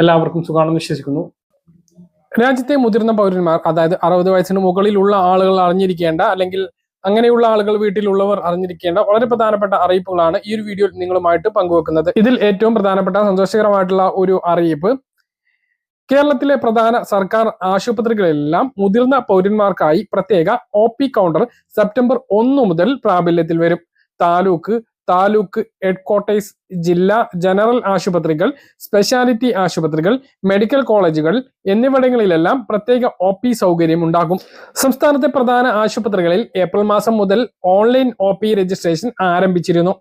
എല്ലാവർക്കും സുഖമാണെന്ന് വിശ്വസിക്കുന്നു. രാജ്യത്തെ മുതിർന്ന പൗരന്മാർ അതായത് അറുപത് വയസ്സിന് മുകളിലുള്ള ആളുകൾ അറിഞ്ഞിരിക്കേണ്ട അല്ലെങ്കിൽ അങ്ങനെയുള്ള ആളുകൾ വീട്ടിലുള്ളവർ അറിഞ്ഞിരിക്കേണ്ട വളരെ പ്രധാനപ്പെട്ട അറിയിപ്പുകളാണ് ഈ ഒരു വീഡിയോയിൽ നിങ്ങളുമായിട്ട് പങ്കുവെക്കുന്നത്. ഇതിൽ ഏറ്റവും പ്രധാനപ്പെട്ട സന്തോഷകരമായിട്ടുള്ള ഒരു അറിയിപ്പ്. കേരളത്തിലെ പ്രധാന സർക്കാർ ആശുപത്രികളിലെല്ലാം മുതിർന്ന പൗരന്മാർക്കായി പ്രത്യേക ഒ പി കൗണ്ടർ സെപ്റ്റംബർ ഒന്ന് മുതൽ പ്രാബല്യത്തിൽ വരും. താലൂക്ക് താലൂക്ക് ഹെഡ്ക്വാർട്ടേഴ്സ് ജില്ലാ ജനറൽ ആശുപത്രികൾ സ്പെഷ്യാലിറ്റി ആശുപത്രികൾ മെഡിക്കൽ കോളേജുകൾ എന്നിവിടങ്ങളിലെല്ലാം പ്രത്യേക ഒ പി സൗകര്യം ഉണ്ടാകും. സംസ്ഥാനത്തെ പ്രധാന ആശുപത്രികളിൽ ഏപ്രിൽ മാസം മുതൽ ഓൺലൈൻ ഒ പി രജിസ്ട്രേഷൻ ആരംഭിച്ചിരുന്നു.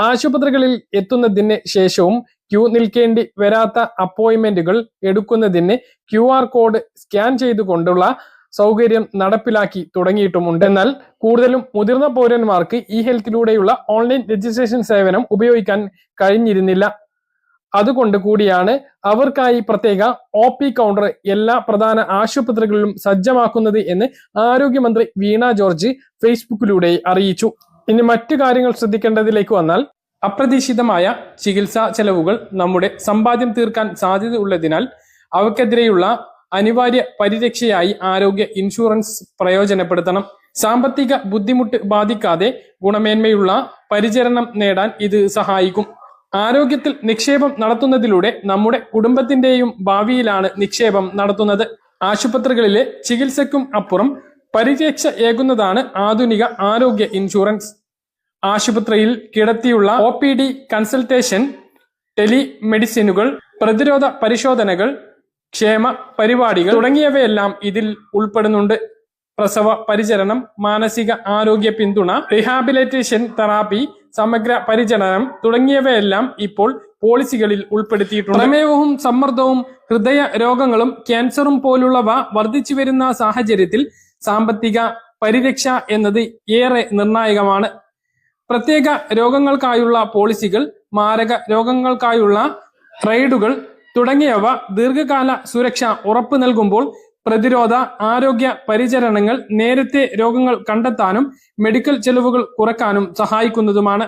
ആശുപത്രികളിൽ എത്തുന്നതിന് ശേഷവും ക്യൂ നിൽക്കേണ്ടി വരാത്ത അപ്പോയിന്റ്മെന്റുകൾ എടുക്കുന്നതിന് ക്യു കോഡ് സ്കാൻ ചെയ്തുകൊണ്ടുള്ള സൗകര്യം നടപ്പിലാക്കി തുടങ്ങിയിട്ടുമുണ്ട്. എന്നാൽ കൂടുതലും മുതിർന്ന പൗരന്മാർക്ക് ഇ ഹെൽത്തിലൂടെയുള്ള ഓൺലൈൻ രജിസ്ട്രേഷൻ സേവനം ഉപയോഗിക്കാൻ കഴിഞ്ഞിരുന്നില്ല. അതുകൊണ്ട് കൂടിയാണ് അവർക്കായി പ്രത്യേക ഒ പി കൗണ്ടർ എല്ലാ പ്രധാന ആശുപത്രികളിലും സജ്ജമാക്കുന്നത് എന്ന് ആരോഗ്യമന്ത്രി വീണ ജോർജ് ഫേസ്ബുക്കിലൂടെ അറിയിച്ചു. ഇനി മറ്റു കാര്യങ്ങൾ ശ്രദ്ധിക്കേണ്ടതിലേക്ക് വന്നാൽ അപ്രതീക്ഷിതമായ ചികിത്സാ ചെലവുകൾ നമ്മുടെ സമ്പാദ്യം തീർക്കാൻ സാധ്യത ഉള്ളതിനാൽ അവക്കെതിരെയുള്ള അനിവാര്യ പരിരക്ഷയായി ആരോഗ്യ ഇൻഷുറൻസ് പ്രയോജനപ്പെടുത്തണം. സാമ്പത്തിക ബുദ്ധിമുട്ട് ബാധിക്കാതെ ഗുണമേന്മയുള്ള പരിചരണം നേടാൻ ഇത് സഹായിക്കും. ആരോഗ്യത്തിൽ നിക്ഷേപം നടത്തുന്നതിലൂടെ നമ്മുടെ കുടുംബത്തിന്റെയും ഭാവിയിലാണ് നിക്ഷേപം നടത്തുന്നത്. ആശുപത്രികളിലെ ചികിത്സയ്ക്കും അപ്പുറം പരിരക്ഷ ഏകുന്നതാണ് ആധുനിക ആരോഗ്യ ഇൻഷുറൻസ്. ആശുപത്രിയിൽ കിടത്തിയുള്ള ഒ പി ഡി കൺസൾട്ടേഷൻ ടെലിമെഡിസിനുകൾ പ്രതിരോധ പരിശോധനകൾ ക്ഷേമ പരിപാടികൾ തുടങ്ങിയവയെല്ലാം ഇതിൽ ഉൾപ്പെടുന്നുണ്ട്. പ്രസവ പരിചരണം മാനസിക ആരോഗ്യ പിന്തുണ റിഹാബിലിറ്റേഷൻ തെറാപ്പി സമഗ്ര പരിചരണം തുടങ്ങിയവയെല്ലാം ഇപ്പോൾ പോളിസികളിൽ ഉൾപ്പെടുത്തിയിട്ടുണ്ട്. പ്രമേഹവും സമ്മർദ്ദവും ഹൃദയ രോഗങ്ങളും ക്യാൻസറും പോലുള്ളവ വർദ്ധിച്ചു വരുന്ന സാഹചര്യത്തിൽ സാമ്പത്തിക പരിരക്ഷ എന്നത് ഏറെ നിർണായകമാണ്. പ്രത്യേക രോഗങ്ങൾക്കായുള്ള പോളിസികൾ മാരക രോഗങ്ങൾക്കായുള്ള റൈഡുകൾ തുടങ്ങിയവ ദീർഘകാല സുരക്ഷ ഉറപ്പു നൽകുമ്പോൾ പ്രതിരോധ ആരോഗ്യ പരിചരണങ്ങൾ നേരത്തെ രോഗങ്ങൾ കണ്ടെത്താനും മെഡിക്കൽ ചെലവുകൾ കുറക്കാനും സഹായിക്കുന്നതുമാണ്.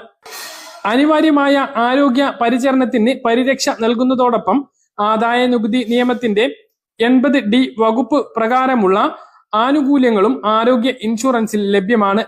അനിവാര്യമായ ആരോഗ്യ പരിചരണത്തിന് പരിരക്ഷ നൽകുന്നതോടൊപ്പം ആദായ നികുതി നിയമത്തിന്റെ എൺപത് ഡി വകുപ്പ് പ്രകാരമുള്ള ആനുകൂല്യങ്ങളും ആരോഗ്യ ഇൻഷുറൻസിൽ ലഭ്യമാണ്.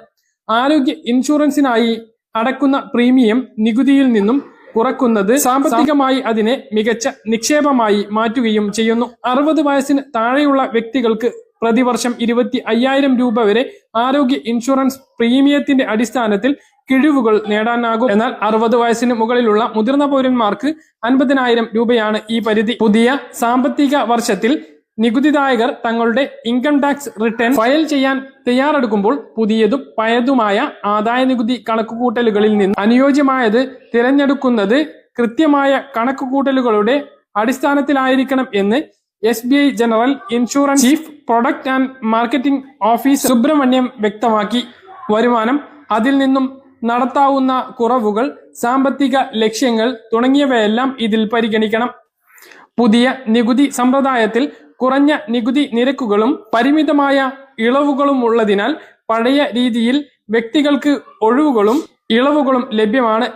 ആരോഗ്യ ഇൻഷുറൻസിനായി അടക്കുന്ന പ്രീമിയം നികുതിയിൽ നിന്നും കുറക്കുന്നത് സാമ്പത്തികമായി അതിനെ മികച്ച നിക്ഷേപമായി മാറ്റുകയും ചെയ്യുന്നു. അറുപത് വയസ്സിന് താഴെയുള്ള വ്യക്തികൾക്ക് പ്രതിവർഷം ഇരുപത്തി അയ്യായിരം രൂപ വരെ ആരോഗ്യ ഇൻഷുറൻസ് പ്രീമിയത്തിന്റെ അടിസ്ഥാനത്തിൽ കിഴിവുകൾ നേടാനാകും. എന്നാൽ അറുപത് വയസ്സിന് മുകളിലുള്ള മുതിർന്ന പൗരന്മാർക്ക് അൻപതിനായിരം രൂപയാണ് ഈ പരിധി. പുതിയ സാമ്പത്തിക വർഷത്തിൽ നികുതിദായകർ തങ്ങളുടെ ഇൻകം ടാക്സ് റിട്ടേൺ ഫയൽ ചെയ്യാൻ തയ്യാറെടുക്കുമ്പോൾ പുതിയതും പഴയതുമായ ആദായ നികുതി കണക്കുകൂട്ടലുകളിൽ നിന്ന് അനുയോജ്യമായത് തിരഞ്ഞെടുക്കുന്നത് കൃത്യമായ കണക്കുകൂട്ടലുകളുടെ അടിസ്ഥാനത്തിലായിരിക്കണം എന്ന് S B I general insurance chief product and marketing officer Subramaniam വ്യക്തമാക്കി. വരുമാനം അതിൽ നിന്നും നടത്താവുന്ന കുറവുകൾ സാമ്പത്തിക ലക്ഷ്യങ്ങൾ തുടങ്ങിയവയെല്ലാം ഇതിൽ പരിഗണിക്കണം. പുതിയ നികുതി സമ്പ്രദായത്തിൽ കുറഞ്ഞ നികുതി നിരക്കുകളും പരിമിതമായ ഇളവുകളും ഉള്ളതിനാൽ പഴയ രീതിയിൽ വ്യക്തികൾക്ക് ഒഴിവുകളും ഇളവുകളും ലഭ്യമാണ്.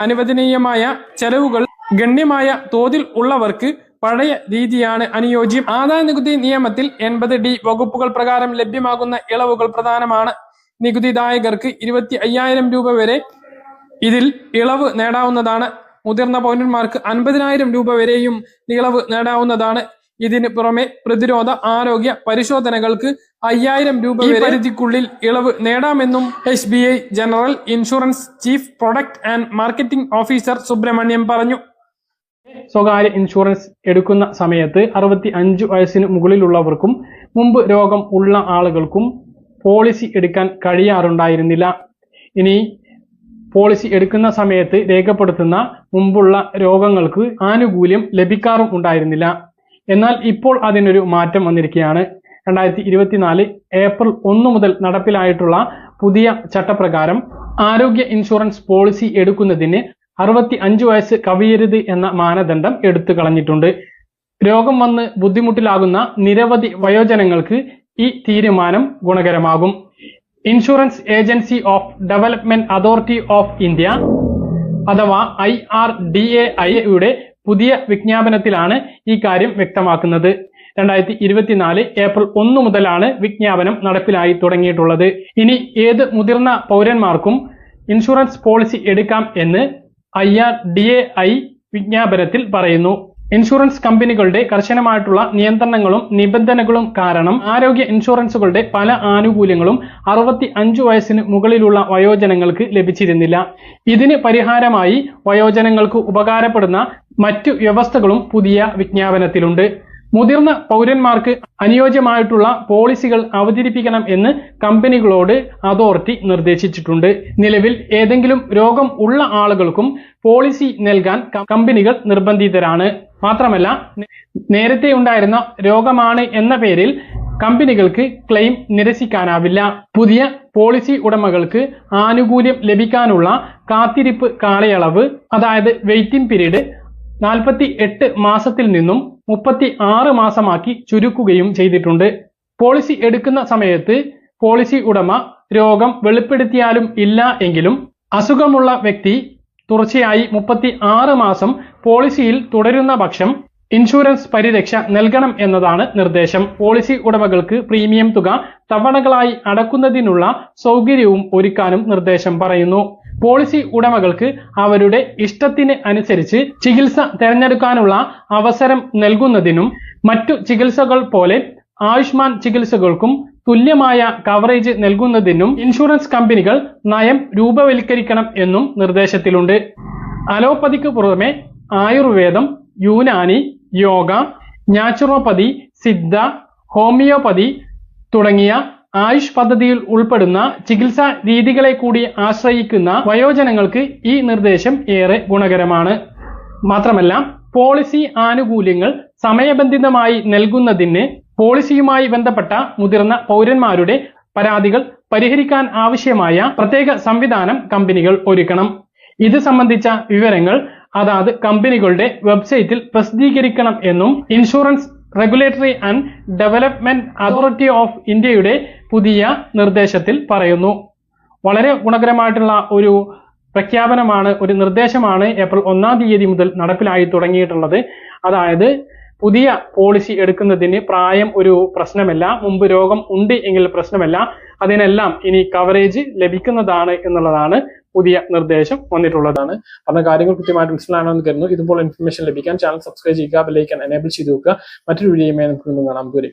അനുവദനീയമായ ചെലവുകൾ ഗണ്യമായ തോതിൽ ഉള്ളവർക്ക് പഴയ രീതിയാണ് അനുയോജ്യം. ആദായ നികുതി നിയമത്തിൽ എൺപത് ഡി വകുപ്പുകൾ പ്രകാരം ലഭ്യമാകുന്ന ഇളവുകൾ പ്രധാനമാണ്. നികുതിദായകർക്ക് ഇരുപത്തി അയ്യായിരം രൂപ വരെ ഇതിൽ ഇളവ് നേടാവുന്നതാണ്. മുതിർന്ന പൗരന്മാർക്ക് അൻപതിനായിരം രൂപ വരെയും ഇളവ് നേടാവുന്നതാണ്. ഇതിന് പുറമെ പ്രതിരോധ ആരോഗ്യ പരിശോധനകൾക്ക് അയ്യായിരം രൂപ പരിധിക്കുള്ളിൽ ഇളവ് നേടാമെന്നും S B I general insurance chief product and marketing officer Subramaniam പറഞ്ഞു. സ്വകാര്യ ഇൻഷുറൻസ് എടുക്കുന്ന സമയത്ത് അറുപത്തി അഞ്ച് വയസ്സിന് മുകളിലുള്ളവർക്കും മുമ്പ് രോഗം ഉള്ള ആളുകൾക്കും പോളിസി എടുക്കാൻ കഴിയാറുണ്ടായിരുന്നില്ല. ഇനി പോളിസി എടുക്കുന്ന സമയത്ത് രേഖപ്പെടുത്തുന്ന മുമ്പുള്ള രോഗങ്ങൾക്ക് ആനുകൂല്യം ലഭിക്കാറും ഉണ്ടായിരുന്നില്ല. എന്നാൽ ഇപ്പോൾ അതിനൊരു മാറ്റം വന്നിരിക്കുകയാണ്. രണ്ടായിരത്തി ഇരുപത്തിനാല് ഏപ്രിൽ ഒന്ന് മുതൽ നടപ്പിലായിട്ടുള്ള പുതിയ ചട്ടപ്രകാരം ആരോഗ്യ ഇൻഷുറൻസ് പോളിസി എടുക്കുന്നതിന് അറുപത്തി അഞ്ച് വയസ്സ് കവിയരുത് എന്ന മാനദണ്ഡം എടുത്തു കളഞ്ഞിട്ടുണ്ട്. രോഗം വന്ന് ബുദ്ധിമുട്ടിലാകുന്ന നിരവധി വയോജനങ്ങൾക്ക് ഈ തീരുമാനം ഗുണകരമാകും. Insurance agency of development authority of India അഥവാ ഐ ആർ ഡി എ ഐയുടെ പുതിയ വിജ്ഞാപനത്തിലാണ് ഈ കാര്യം വ്യക്തമാക്കുന്നത്. രണ്ടായിരത്തി ഇരുപത്തിനാല് ഏപ്രിൽ ഒന്ന് മുതലാണ് വിജ്ഞാപനം നടപ്പിലായി തുടങ്ങിയിട്ടുള്ളത്. ഇനി ഏത് മുതിർന്ന പൗരന്മാർക്കും ഇൻഷുറൻസ് പോളിസി എടുക്കാം എന്ന് I R D A I വിജ്ഞാപനത്തിൽ പറയുന്നു. ഇൻഷുറൻസ് കമ്പനികളുടെ കർശനമായിട്ടുള്ള നിയന്ത്രണങ്ങളും നിബന്ധനകളും കാരണം ആരോഗ്യ ഇൻഷുറൻസുകളുടെ പല ആനുകൂല്യങ്ങളും അറുപത്തി അഞ്ചു വയസ്സിന് മുകളിലുള്ള വയോജനങ്ങൾക്ക് ലഭിച്ചിരുന്നില്ല. ഇതിന് പരിഹാരമായി വയോജനങ്ങൾക്ക് ഉപകാരപ്പെടുന്ന മറ്റു വ്യവസ്ഥകളും പുതിയ വിജ്ഞാപനത്തിലുണ്ട്. മുതിർന്ന പൗരന്മാർക്ക് അനുയോജ്യമായിട്ടുള്ള പോളിസികൾ അവതരിപ്പിക്കണം എന്ന് കമ്പനികളോട് അതോറിറ്റി നിർദ്ദേശിച്ചിട്ടുണ്ട്. നിലവിൽ ഏതെങ്കിലും രോഗം ഉള്ള ആളുകൾക്കും പോളിസി നൽകാൻ കമ്പനികൾ നിർബന്ധിതരാണ്. മാത്രമല്ല നേരത്തെ ഉണ്ടായിരുന്ന രോഗമാണ് എന്ന പേരിൽ കമ്പനികൾക്ക് ക്ലെയിം നിരസിക്കാനാവില്ല. പുതിയ പോളിസി ഉടമകൾക്ക് ആനുകൂല്യം ലഭിക്കാനുള്ള കാത്തിരിപ്പ് കാലയളവ് അതായത് വെയിറ്റിംഗ് പീരീഡ് നാൽപ്പത്തി എട്ട് മാസത്തിൽ നിന്നും മുപ്പത്തി ആറ് മാസമാക്കി ചുരുക്കുകയും ചെയ്തിട്ടുണ്ട്. പോളിസി എടുക്കുന്ന സമയത്ത് പോളിസി ഉടമ രോഗം വെളിപ്പെടുത്തിയാലും ഇല്ല എങ്കിലും അസുഖമുള്ള വ്യക്തി തുടർച്ചയായി മുപ്പത്തി ആറ് മാസം പോളിസിയിൽ തുടരുന്ന പക്ഷം ഇൻഷുറൻസ് പരിരക്ഷ നൽകണം എന്നതാണ് നിർദ്ദേശം. പോളിസി ഉടമകൾക്ക് പ്രീമിയം തുക തവണകളായി അടക്കുന്നതിനുള്ള സൗകര്യവും ഒരുക്കാനും നിർദ്ദേശം പറയുന്നു. പോളിസി ഉടമകൾക്ക് അവരുടെ ഇഷ്ടത്തിന് അനുസരിച്ച് ചികിത്സ തിരഞ്ഞെടുക്കാനുള്ള അവസരം നൽകുന്നതിനും മറ്റു ചികിത്സകൾ പോലെ ആയുഷ്മാൻ ചികിത്സകൾക്കും തുല്യമായ കവറേജ് നൽകുന്നതിനും ഇൻഷുറൻസ് കമ്പനികൾ നയം രൂപവൽക്കരിക്കണം എന്നും നിർദ്ദേശത്തിലുണ്ട്. അലോപ്പതിക്ക് പുറമെ ആയുർവേദം യുനാനി യോഗ നാച്ചുറോപ്പതി സിദ്ധ ഹോമിയോപ്പതി തുടങ്ങിയ ആയുഷ് പദ്ധതിയിൽ ഉൾപ്പെടുന്ന ചികിത്സാ രീതികളെ കൂടി ആശ്രയിക്കുന്ന വയോജനങ്ങൾക്ക് ഈ നിർദ്ദേശം ഏറെ ഗുണകരമാണ്. മാത്രമല്ല പോളിസി ആനുകൂല്യങ്ങൾ സമയബന്ധിതമായി നൽകുന്നതിന് പോളിസിയുമായി ബന്ധപ്പെട്ട മുതിർന്ന പൗരന്മാരുടെ പരാതികൾ പരിഹരിക്കാൻ ആവശ്യമായ പ്രത്യേക സംവിധാനം കമ്പനികൾ ഒരുക്കണം. ഇത് സംബന്ധിച്ച വിവരങ്ങൾ അതാത് കമ്പനികളുടെ വെബ്സൈറ്റിൽ പ്രസിദ്ധീകരിക്കണം എന്നും insurance regulatory and development authority of ഇന്ത്യയുടെ പുതിയ നിർദ്ദേശത്തിൽ പറയുന്നു. വളരെ ഗുണകരമായിട്ടുള്ള ഒരു പ്രഖ്യാപനമാണ് ഒരു നിർദ്ദേശമാണ് ഏപ്രിൽ ഒന്നാം തീയതി മുതൽ നടപ്പിലായി തുടങ്ങിയിട്ടുള്ളത്. അതായത് പുതിയ പോളിസി എടുക്കുന്നതിന് പ്രായം ഒരു പ്രശ്നമല്ല മുമ്പ് രോഗം ഉണ്ട് എങ്കിൽ പ്രശ്നമല്ല അതിനെല്ലാം ഇനി കവറേജ് ലഭിക്കുന്നതാണ് എന്നുള്ളതാണ് പുതിയ നിർദ്ദേശം വന്നിട്ടുള്ളതാണ് പറഞ്ഞ കാര്യങ്ങൾ കൃത്യമായിട്ട് മനസ്സിലാണെന്ന് കരുതുന്നു. ഇതുപോലെ ഇൻഫർമേഷൻ ലഭിക്കാൻ ചാനൽ സബ്സ്ക്രൈബ് ചെയ്യുക ബെല്ലൈക്കൻ എനേബിൾ ചെയ്ത് വെക്കുക. മറ്റൊരു വീഡിയോയുമായി നമുക്ക് കാണാം. ദൂരെ